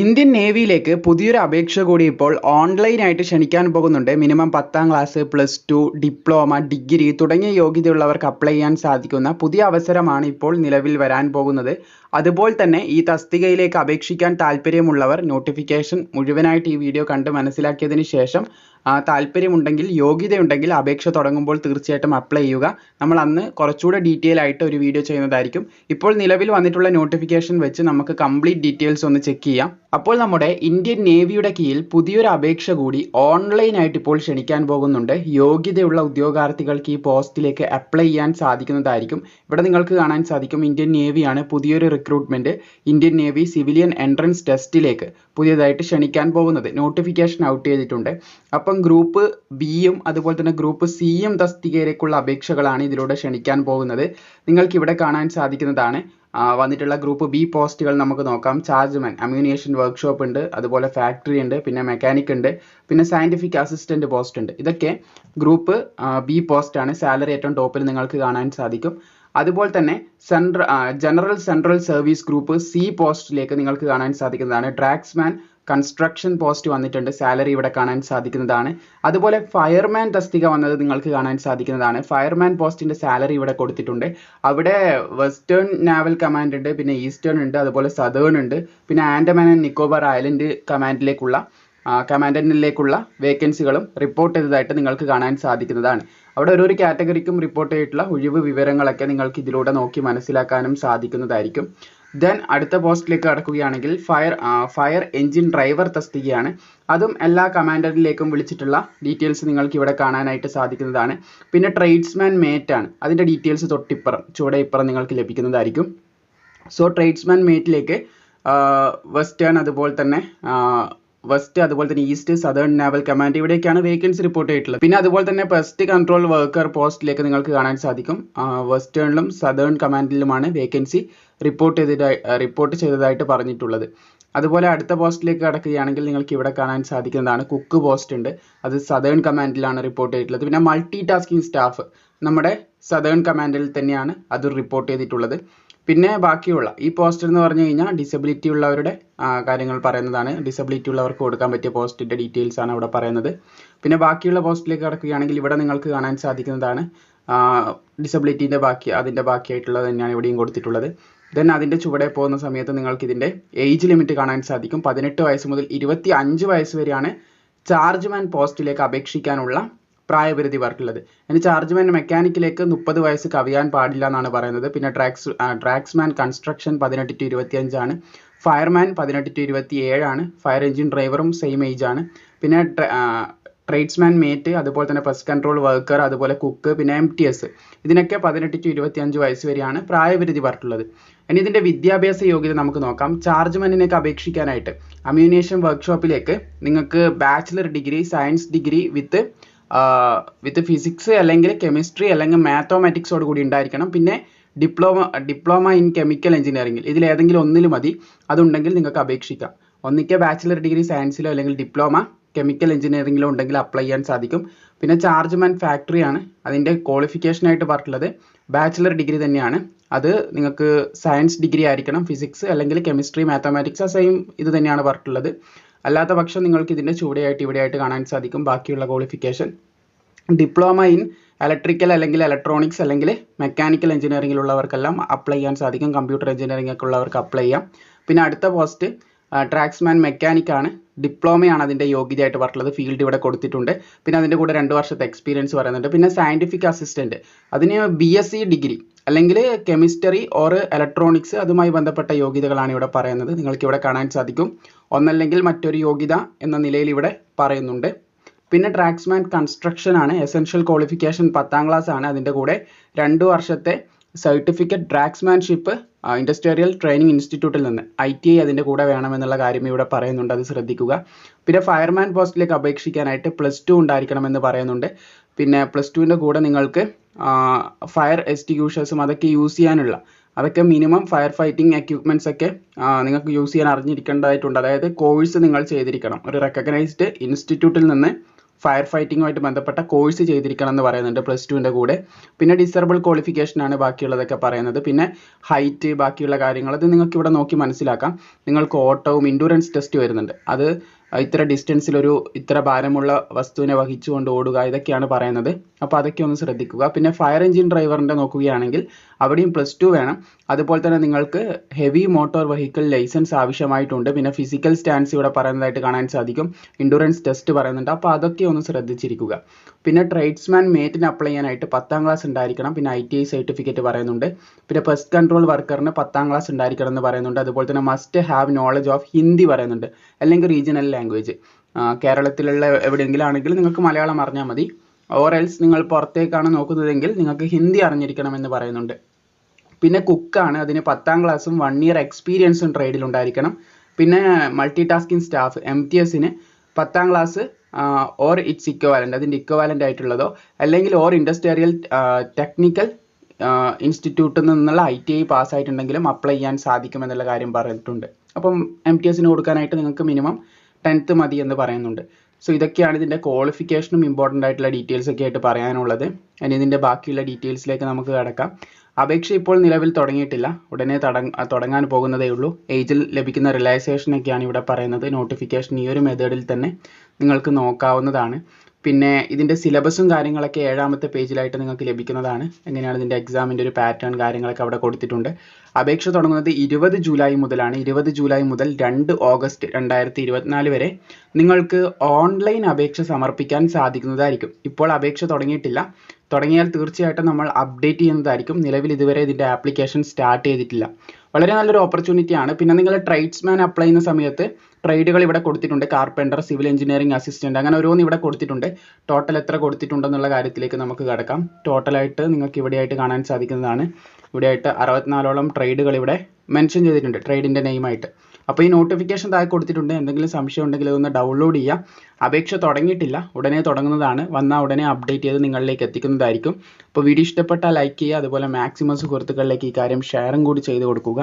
Indian നേവിയിലേക്ക് പുതിയൊരു അപേക്ഷ കൂടി ഇപ്പോൾ ഓൺലൈനായിട്ട് ക്ഷണിക്കാൻ പോകുന്നുണ്ട്. മിനിമം പത്താം class plus two diploma degree തുടങ്ങിയ യോഗ്യതയുള്ളവർക്ക് അപ്ലൈ ചെയ്യാൻ സാധിക്കുന്ന പുതിയ അവസരമാണ് ഇപ്പോൾ നിലവിൽ വരാൻ പോകുന്നത്. അതുപോലെ തന്നെ ഈ തസ്തികയിലേക്ക് അപേക്ഷിക്കാൻ താല്പര്യമുള്ളവർ നോട്ടിഫിക്കേഷൻ മുഴുവനായിട്ട് ഈ വീഡിയോ കണ്ട് മനസ്സിലാക്കിയതിന് ശേഷം താല്പര്യമുണ്ടെങ്കിൽ യോഗ്യതയുണ്ടെങ്കിൽ അപേക്ഷ തുടങ്ങുമ്പോൾ തീർച്ചയായിട്ടും അപ്ലൈ ചെയ്യുക. നമ്മൾ അന്ന് കുറച്ചുകൂടെ ഡീറ്റെയിൽ ആയിട്ട് ഒരു വീഡിയോ ചെയ്യുന്നതായിരിക്കും. ഇപ്പോൾ നിലവിൽ വന്നിട്ടുള്ള നോട്ടിഫിക്കേഷൻ വെച്ച് നമുക്ക് കംപ്ലീറ്റ് ഡീറ്റെയിൽസ് ഒന്ന് ചെക്ക് ചെയ്യാം. അപ്പോൾ നമ്മുടെ ഇന്ത്യൻ നേവിയുടെ കീഴിൽ പുതിയൊരു അപേക്ഷ കൂടി ഓൺലൈനായിട്ട് ഇപ്പോൾ ക്ഷണിക്കാൻ പോകുന്നുണ്ട്. യോഗ്യതയുള്ള ഉദ്യോഗാർത്ഥികൾക്ക് ഈ പോസ്റ്റിലേക്ക് അപ്ലൈ ചെയ്യാൻ സാധിക്കുന്നതായിരിക്കും. ഇവിടെ നിങ്ങൾക്ക് കാണാൻ സാധിക്കും ഇന്ത്യൻ നേവിയാണ് പുതിയൊരു recruitment Indian navy civilian entrance ടെസ്റ്റിലേക്ക് പുതിയതായിട്ട് ക്ഷണിക്കാൻ പോകുന്നത് നോട്ടിഫിക്കേഷൻ ഔട്ട് ചെയ്തിട്ടുണ്ട്. അപ്പം ഗ്രൂപ്പ് ബിയും അതുപോലെ തന്നെ ഗ്രൂപ്പ് സിയും തസ്തികയിലേക്കുള്ള അപേക്ഷകളാണ് ഇതിലൂടെ ക്ഷണിക്കാൻ പോകുന്നത്. നിങ്ങൾക്ക് ഇവിടെ കാണാൻ സാധിക്കുന്നതാണ്. വന്നിട്ടുള്ള ഗ്രൂപ്പ് ബി പോസ്റ്റുകൾ നമുക്ക് നോക്കാം. ചാർജ്മാൻ അമ്യൂണിയേഷൻ വർക്ക്ഷോപ്പ് ഉണ്ട് അതുപോലെ ഫാക്ടറി ഉണ്ട് പിന്നെ മെക്കാനിക് ഉണ്ട് പിന്നെ സയന്റിഫിക് അസിസ്റ്റന്റ് പോസ്റ്റ് ഉണ്ട്. ഇതൊക്കെ ഗ്രൂപ്പ് ബി പോസ്റ്റ് ആണ്. സാലറി ഏറ്റവും ടോപ്പിൽ നിങ്ങൾക്ക് കാണാൻ സാധിക്കും. അതുപോലെ തന്നെ സെൻട്ര general central service group C പോസ്റ്റിലേക്ക് നിങ്ങൾക്ക് കാണാൻ സാധിക്കുന്നതാണ്. ഡ്രാഗ്സ്മാൻ കൺസ്ട്രക്ഷൻ പോസ്റ്റ് വന്നിട്ടുണ്ട്. സാലറി ഇവിടെ കാണാൻ സാധിക്കുന്നതാണ്. അതുപോലെ ഫയർമാൻ തസ്തിക വന്നത് നിങ്ങൾക്ക് കാണാൻ സാധിക്കുന്നതാണ്. ഫയർമാൻ പോസ്റ്റിന്റെ സാലറി ഇവിടെ കൊടുത്തിട്ടുണ്ട്. അവിടെ വെസ്റ്റേൺ നാവൽ കമാൻഡ് ഉണ്ട് പിന്നെ ഈസ്റ്റേൺ ഉണ്ട് അതുപോലെ സദേൺ ഉണ്ട് പിന്നെ ആൻഡമാൻ ആൻഡ് നിക്കോബാർ ഐലൻഡ് കമാൻഡിലേക്കുള്ള കമാൻഡിലേക്കുള്ള വേക്കൻസികളും റിപ്പോർട്ട് ചെയ്തതായിട്ട് നിങ്ങൾക്ക് കാണാൻ സാധിക്കുന്നതാണ്. അവിടെ ഓരോരോ കാറ്റഗറിക്കും റിപ്പോർട്ട് ചെയ്തിട്ടുള്ള ഒഴിവ് വിവരങ്ങളൊക്കെ നിങ്ങൾക്ക് ഇതിലൂടെ നോക്കി മനസ്സിലാക്കാനും സാധിക്കുന്നതായിരിക്കും. ദെൻ അടുത്ത പോസ്റ്റിലേക്ക് കടക്കുകയാണെങ്കിൽ ഫയർ ഫയർ എഞ്ചിൻ ഡ്രൈവർ തസ്തികയാണ് അതും എല്ലാ കമാൻഡറിലേക്കും വിളിച്ചിട്ടുള്ള ഡീറ്റെയിൽസ് നിങ്ങൾക്ക് ഇവിടെ കാണാനായിട്ട് സാധിക്കുന്നതാണ്. പിന്നെ ട്രേഡ്സ്മാൻ മേറ്റ് ആണ്. അതിന്റെ ഡീറ്റെയിൽസ് തൊട്ടിപ്പുറം ചുവടെ ഇപ്പുറം നിങ്ങൾക്ക് ലഭിക്കുന്നതായിരിക്കും. സോ ട്രേഡ്സ്മാൻ മേറ്റിലേക്ക് വെസ്റ്റേൺ അതുപോലെ തന്നെ വെസ്റ്റ് അതുപോലെ തന്നെ ഈസ്റ്റ് സദേൺ നാവൽ കമാൻഡ് ഇവിടേക്കാണ് വേക്കൻസി റിപ്പോർട്ട് ചെയ്തിട്ടുള്ളത്. പിന്നെ അതുപോലെ തന്നെ പെസ്റ്റ് കൺട്രോൾ വർക്കർ പോസ്റ്റിലേക്ക് നിങ്ങൾക്ക് കാണാൻ സാധിക്കും. വെസ്റ്റേണിലും സദേൺ കമാൻഡിലുമാണ് വേക്കൻസി റിപ്പോർട്ട് ചെയ്തതായി റിപ്പോർട്ട് ചെയ്തതായിട്ട് പറഞ്ഞിട്ടുള്ളത്. അതുപോലെ അടുത്ത പോസ്റ്റിലേക്ക് കടക്കുകയാണെങ്കിൽ നിങ്ങൾക്ക് ഇവിടെ കാണാൻ സാധിക്കുന്നതാണ്. കുക്ക് പോസ്റ്റ് ഉണ്ട്. അത് സദേൺ കമാൻഡിലാണ് റിപ്പോർട്ട് ചെയ്തിട്ടുള്ളത്. പിന്നെ മൾട്ടി ടാസ്കിംഗ് സ്റ്റാഫ് നമ്മുടെ സദേൺ കമാൻഡിൽ തന്നെയാണ് അത് റിപ്പോർട്ട് ചെയ്തിട്ടുള്ളത്. പിന്നെ ബാക്കിയുള്ള ഈ പോസ്റ്റ് എന്ന് പറഞ്ഞു കഴിഞ്ഞാൽ ഡിസബിലിറ്റി ഉള്ളവരുടെ കാര്യങ്ങൾ പറയുന്നതാണ്. ഡിസബിലിറ്റി ഉള്ളവർക്ക് കൊടുക്കാൻ പറ്റിയ പോസ്റ്റിന്റെ ഡീറ്റെയിൽസ് ആണ് ഇവിടെ പറയുന്നത്. പിന്നെ ബാക്കിയുള്ള പോസ്റ്റിലേക്ക് കടക്കുകയാണെങ്കിൽ ഇവിടെ നിങ്ങൾക്ക് കാണാൻ സാധിക്കുന്നതാണ് ഡിസബിലിറ്റീന്റെ ബാക്കി അതിന്റെ ബാക്കിയായിട്ടുള്ളത് തന്നെയാണ് ഇവിടെയും കൊടുത്തിട്ടുള്ളത്. ദെൻ അതിന്റെ ചുവടെ പോകുന്ന സമയത്ത് നിങ്ങൾക്ക് ഇതിന്റെ ഏജ് ലിമിറ്റ് കാണാൻ സാധിക്കും. പതിനെട്ട് വയസ്സ് മുതൽ ഇരുപത്തി അഞ്ച് വയസ്സ് വരെയാണ് ചാർജ്മാൻ പോസ്റ്റിലേക്ക് അപേക്ഷിക്കാനുള്ള പ്രായപരിധി പറഞ്ഞിട്ടുള്ളത് ഇനി ചാർജ്മാൻ മെക്കാനിക്കിലേക്ക് മുപ്പത് വയസ്സ് കവിയാൻ പാടില്ല എന്നാണ് പറയുന്നത്. പിന്നെ ട്രാക്സ് ട്രാക്സ്മാൻ കൺസ്ട്രക്ഷൻ പതിനെട്ട് ടു ഇരുപത്തി അഞ്ചാണ് ഫയർമാൻ പതിനെട്ട് ടു ഇരുപത്തി ഏഴാണ് ഫയർ എഞ്ചിൻ ഡ്രൈവറും സെയിം ഏജ് ആണ്. പിന്നെ ട്രേഡ്സ്മാൻ മേറ്റ് അതുപോലെ തന്നെ പെസ്റ്റ് കൺട്രോൾ വർക്കർ അതുപോലെ കുക്ക് പിന്നെ എം ടി എസ് ഇതിനൊക്കെ പതിനെട്ട് ടു ഇരുപത്തി അഞ്ച് വയസ്സ് വരെയാണ് പ്രായപരിധി പറഞ്ഞിട്ടുള്ളത്. ഇനി ഇതിന്റെ വിദ്യാഭ്യാസ യോഗ്യത നമുക്ക് നോക്കാം. ചാർജ്മാനിലേക്ക് അപേക്ഷിക്കാനായിട്ട് അമ്യൂണിയേഷൻ വർക്ക്ഷോപ്പിലേക്ക് നിങ്ങൾക്ക് bachelor degree science degree with with physics അല്ലെങ്കിൽ കെമിസ്ട്രി അല്ലെങ്കിൽ മാത്തമാറ്റിക്സോട് കൂടി ഉണ്ടായിരിക്കണം. പിന്നെ ഡിപ്ലോമ ഡിപ്ലോമ ഇൻ കെമിക്കൽ എഞ്ചിനീയറിംഗിൽ ഇതിൽ ഏതെങ്കിലും ഒന്നിൽ മതി. അതുണ്ടെങ്കിൽ നിങ്ങൾക്ക് അപേക്ഷിക്കാം. ഒന്നിക്കെ ബാച്ചിലർ ഡിഗ്രി സയൻസിലോ അല്ലെങ്കിൽ ഡിപ്ലോമ കെമിക്കൽ എഞ്ചിനീയറിംഗിലോ ഉണ്ടെങ്കിൽ അപ്ലൈ ചെയ്യാൻ സാധിക്കും. പിന്നെ ചാർജ്മാൻ ഫാക്ടറി ആണ് അതിന്റെ ക്വാളിഫിക്കേഷൻ ആയിട്ട് പറഞ്ഞിട്ടുള്ളത്. ബാച്ചിലർ ഡിഗ്രി തന്നെയാണ്. അത് നിങ്ങൾക്ക് സയൻസ് ഡിഗ്രി ആയിരിക്കണം ഫിസിക്സ് അല്ലെങ്കിൽ കെമിസ്ട്രി മാത്തമാറ്റിക്സ് ആ സെയിം ഇത് തന്നെയാണ് പറഞ്ഞിട്ടുള്ളത്. അല്ലാത്ത പക്ഷം നിങ്ങൾക്ക് ഇതിന്റെ ചുവടെയായിട്ട് ഇവിടെയായിട്ട് കാണാൻ സാധിക്കും ബാക്കിയുള്ള ക്വാളിഫിക്കേഷൻ ഡിപ്ലോമ ഇൻ ഇലക്ട്രിക്കൽ അല്ലെങ്കിൽ ഇലക്ട്രോണിക്സ് അല്ലെങ്കിൽ മെക്കാനിക്കൽ എഞ്ചിനീയറിംഗിലുള്ളവർക്കെല്ലാം അപ്ലൈ ചെയ്യാൻ സാധിക്കും. കമ്പ്യൂട്ടർ എഞ്ചിനീയറിംഗ് ഒക്കെ ഉള്ളവർക്ക് അപ്ലൈ ചെയ്യാം. പിന്നെ അടുത്ത പോസ്റ്റ് ട്രാക്സ്മാൻ മെക്കാനിക് ആണ്. ഡിപ്ലോമയാണ് അതിന്റെ യോഗ്യതയായിട്ട് പറഞ്ഞിട്ടുള്ളത്. ഫീൽഡ് ഇവിടെ കൊടുത്തിട്ടുണ്ട്. പിന്നെ അതിന്റെ കൂടെ രണ്ട് വർഷത്തെ എക്സ്പീരിയൻസ് പറയുന്നുണ്ട്. പിന്നെ സയന്റിഫിക് അസിസ്റ്റന്റ് അതിന് ബി എസ് സി ഡിഗ്രി അല്ലെങ്കിൽ കെമിസ്ട്രി ഓർ ഇലക്ട്രോണിക്സ് അതുമായി ബന്ധപ്പെട്ട യോഗ്യതകളാണ് ഇവിടെ പറയുന്നത്. നിങ്ങൾക്ക് ഇവിടെ കാണാൻ സാധിക്കും. ഒന്നല്ലെങ്കിൽ മറ്റൊരു യോഗ്യത എന്ന നിലയിൽ ഇവിടെ പറയുന്നുണ്ട്. പിന്നെ ട്രാക്സ്മാൻ കൺസ്ട്രക്ഷൻ ആണ്. എസെൻഷ്യൽ ക്വാളിഫിക്കേഷൻ പത്താം ക്ലാസ് ആണ്. അതിന്റെ കൂടെ രണ്ട് വർഷത്തെ സർട്ടിഫിക്കറ്റ് ഡ്രാക്സ്മാൻഷിപ്പ് ഇൻഡസ്ട്രിയൽ ട്രെയിനിങ് ഇൻസ്റ്റിറ്റ്യൂട്ടിൽ നിന്ന്. ഐ ടി ഐ അതിന്റെ കൂടെ വേണമെന്നുള്ള കാര്യം ഇവിടെ പറയുന്നുണ്ട് അത് ശ്രദ്ധിക്കുക. പിന്നെ ഫയർമാൻ പോസ്റ്റിലേക്ക് അപേക്ഷിക്കാനായിട്ട് പ്ലസ് ടു ഉണ്ടായിരിക്കണമെന്ന് പറയുന്നുണ്ട്. പിന്നെ പ്ലസ് ടുവിന്റെ കൂടെ നിങ്ങൾക്ക് ഫയർ എക്സ്റ്റിങ്യൂഷേഴ്സും അതൊക്കെ യൂസ് ചെയ്യാനുള്ള അതൊക്കെ മിനിമം ഫയർ ഫൈറ്റിംഗ് എക്യുപ്മെന്റ്സ് ഒക്കെ നിങ്ങൾക്ക് യൂസ് ചെയ്യാൻ അറിഞ്ഞിരിക്കേണ്ടതായിട്ടുണ്ട്. അതായത് കോഴ്സ് നിങ്ങൾ ചെയ്തിരിക്കണം. ഒരു റെക്കഗ്നൈസ്ഡ് ഇൻസ്റ്റിറ്റ്യൂട്ടിൽ നിന്ന് ഫയർ ഫൈറ്റിങ്ങുമായിട്ട് ബന്ധപ്പെട്ട കോഴ്സ് ചെയ്തിരിക്കണം എന്ന് പറയുന്നുണ്ട് പ്ലസ് ടുവിന്റെ കൂടെ. പിന്നെ ഡിസേബിൾ ക്വാളിഫിക്കേഷൻ ആണ് ബാക്കിയുള്ളതൊക്കെ പറയുന്നത്. പിന്നെ ഹൈറ്റ് ബാക്കിയുള്ള കാര്യങ്ങൾ അത് നിങ്ങൾക്ക് ഇവിടെ നോക്കി മനസ്സിലാക്കാം. നിങ്ങൾക്ക് ഓട്ടവും ഇൻഡൂറൻസ് ടെസ്റ്റ് വരുന്നുണ്ട്. അത് ഇത്ര ഡിസ്റ്റൻസിൽ ഒരു ഇത്ര ഭാരമുള്ള വസ്തുവിനെ വഹിച്ചുകൊണ്ട് ഓടുക ഇതൊക്കെയാണ് പറയുന്നത്. അപ്പോൾ അതൊക്കെ ഒന്ന് ശ്രദ്ധിക്കുക. പിന്നെ ഫയർ എഞ്ചിൻ ഡ്രൈവറിന്റെ നോക്കുകയാണെങ്കിൽ അവിടെയും പ്ലസ് ടു വേണം. അതുപോലെ തന്നെ നിങ്ങൾക്ക് ഹെവി മോട്ടോർ വെഹിക്കിൾ ലൈസൻസ് ആവശ്യമായിട്ടുണ്ട്. പിന്നെ ഫിസിക്കൽ സ്റ്റാൻസ് ഇവിടെ പറയുന്നതായിട്ട് കാണാൻ സാധിക്കും. ഇൻഡുറൻസ് ടെസ്റ്റ് പറയുന്നുണ്ട്. അപ്പോൾ അതൊക്കെ ഒന്ന് ശ്രദ്ധിച്ചിരിക്കുക. പിന്നെ ട്രേഡ്സ്മാൻ മേറ്റിന് അപ്ലൈ ചെയ്യാനായിട്ട് പത്താം ക്ലാസ് ഉണ്ടായിരിക്കണം. പിന്നെ ഐ ടി ഐ സർട്ടിഫിക്കറ്റ് പറയുന്നുണ്ട്. പിന്നെ പെസ്റ്റ് കൺട്രോൾ വർക്കറിന് പത്താം ക്ലാസ് ഉണ്ടായിരിക്കണം എന്ന് പറയുന്നുണ്ട്. അതുപോലെ തന്നെ must have knowledge of Hindi പറയുന്നുണ്ട്. അല്ലെങ്കിൽ റീജിയണൽ ലാംഗ്വേജ് കേരളത്തിലുള്ള എവിടെയെങ്കിലും ആണെങ്കിൽ നിങ്ങൾക്ക് മലയാളം അറിഞ്ഞാൽ മതി. ഓർ എൽസ് നിങ്ങൾ പുറത്തേക്കാണ് നോക്കുന്നതെങ്കിൽ നിങ്ങൾക്ക് ഹിന്ദി അറിഞ്ഞിരിക്കണം എന്ന് പറയുന്നുണ്ട്. പിന്നെ കുക്കാണ് അതിന് പത്താം ക്ലാസ്സും വൺ ഇയർ എക്സ്പീരിയൻസും ഉണ്ടായിരിക്കണം. പിന്നെ multi tasking staff M T എസിന് പത്താം ക്ലാസ് ഓർ ഇറ്റ്സ് ഇക്വവാലന്റ് അതിന്റെ ഇക്വവാലന്റ് ആയിട്ടുള്ളതോ അല്ലെങ്കിൽ ഓർ ഇൻഡസ്ട്രിയൽ ടെക്നിക്കൽ ഇൻസ്റ്റിറ്റ്യൂട്ടിൽ നിന്നുള്ള ഐ ടി ഐ പാസ്സായിട്ടുണ്ടെങ്കിലും അപ്ലൈ ചെയ്യാൻ സാധിക്കുമെന്നുള്ള കാര്യം പറഞ്ഞിട്ടുണ്ട്. അപ്പം എം ടി എസിന് കൊടുക്കാനായിട്ട് നിങ്ങൾക്ക് മിനിമം ടെൻത്ത് മതി എന്ന് പറയുന്നുണ്ട്. സോ ഇതൊക്കെയാണ് ഇതിന്റെ ക്വാളിഫിക്കേഷനും ഇമ്പോർട്ടന്റ് ആയിട്ടുള്ള ഡീറ്റെയിൽസ് ഒക്കെ ആയിട്ട് പറയാനുള്ളത്. ഇനി ഇതിന്റെ ബാക്കിയുള്ള ഡീറ്റെയിൽസിലേക്ക് നമുക്ക് കിടക്കാം. അപേക്ഷ ഇപ്പോൾ നിലവിൽ തുടങ്ങിയിട്ടില്ല. ഉടനെ തുടങ്ങാൻ പോകുന്നതേ ഉള്ളൂ. ഏജിൽ ലഭിക്കുന്ന റിലാക്സേഷൻ ഒക്കെയാണ് ഇവിടെ പറയുന്നത്. നോട്ടിഫിക്കേഷൻ ഈ ഒരു മെത്തേഡിൽ തന്നെ നിങ്ങൾക്ക് നോക്കാവുന്നതാണ്. പിന്നെ ഇതിന്റെ സിലബസും കാര്യങ്ങളൊക്കെ ഏഴാമത്തെ പേജിലായിട്ട് നിങ്ങൾക്ക് ലഭിക്കുന്നതാണ്. എങ്ങനെയാണ് ഇതിന്റെ എക്സാമിന്റെ ഒരു പാറ്റേൺ കാര്യങ്ങളൊക്കെ അവിടെ കൊടുത്തിട്ടുണ്ട്. അപേക്ഷ തുടങ്ങുന്നത് ഇരുപത് ജൂലൈ മുതലാണ്. ഇരുപത് ജൂലൈ മുതൽ രണ്ട് ഓഗസ്റ്റ് രണ്ടായിരത്തി ഇരുപത്തിനാല് വരെ നിങ്ങൾക്ക് ഓൺലൈൻ അപേക്ഷ സമർപ്പിക്കാൻ സാധിക്കുന്നതായിരിക്കും. ഇപ്പോൾ അപേക്ഷ തുടങ്ങിയിട്ടില്ല. തുടങ്ങിയാൽ തീർച്ചയായിട്ടും നമ്മൾ അപ്ഡേറ്റ് ചെയ്യുന്നതായിരിക്കും. നിലവിൽ ഇതുവരെ ഇതിന്റെ ആപ്ലിക്കേഷൻ സ്റ്റാർട്ട് ചെയ്തിട്ടില്ല. വളരെ നല്ലൊരു ഓപ്പർച്യൂണിറ്റി ആണ്. പിന്നെ നിങ്ങൾ ട്രേഡ്സ്മാൻ അപ്ലൈ ചെയ്യുന്ന സമയത്ത് ട്രേഡുകൾ ഇവിടെ കൊടുത്തിട്ടുണ്ട്. കാർപ്പന്റർ സിവിൽ എഞ്ചിനീയറിംഗ് അസിസ്റ്റന്റ് അങ്ങനെ ഓരോന്ന് ഇവിടെ കൊടുത്തിട്ടുണ്ട്. ടോട്ടൽ എത്ര കൊടുത്തിട്ടുണ്ടെന്നുള്ള കാര്യത്തിലേക്ക് നമുക്ക് കടക്കാം. ടോട്ടലായിട്ട് നിങ്ങൾക്ക് ഇവിടെയായിട്ട് കാണാൻ സാധിക്കുന്നതാണ്. ഇവിടെയായിട്ട് അറുപത്തിനാലോളം ട്രേഡുകൾ ഇവിടെ മെൻഷൻ ചെയ്തിട്ടുണ്ട് ട്രേഡിന്റെ നെയിമായിട്ട് അപ്പോൾ ഈ നോട്ടിഫിക്കേഷൻ താഴെ കൊടുത്തിട്ടുണ്ട്. എന്തെങ്കിലും സംശയം ഉണ്ടെങ്കിൽ ഇതൊന്ന് ഡൗൺലോഡ് ചെയ്യുക. അപേക്ഷ തുടങ്ങിയിട്ടില്ല. ഉടനെ തുടങ്ങുന്നതാണ്. വന്നാൽ ഉടനെ അപ്ഡേറ്റ് ചെയ്ത് നിങ്ങളിലേക്ക് എത്തിക്കുന്നതായിരിക്കും. അപ്പോൾ വീഡിയോ ഇഷ്ടപ്പെട്ടാൽ ലൈക്ക് ചെയ്യുക. അതുപോലെ മാക്സിമം സുഹൃത്തുക്കളിലേക്ക് ഈ കാര്യം ഷെയറും കൂടി ചെയ്ത് കൊടുക്കുക.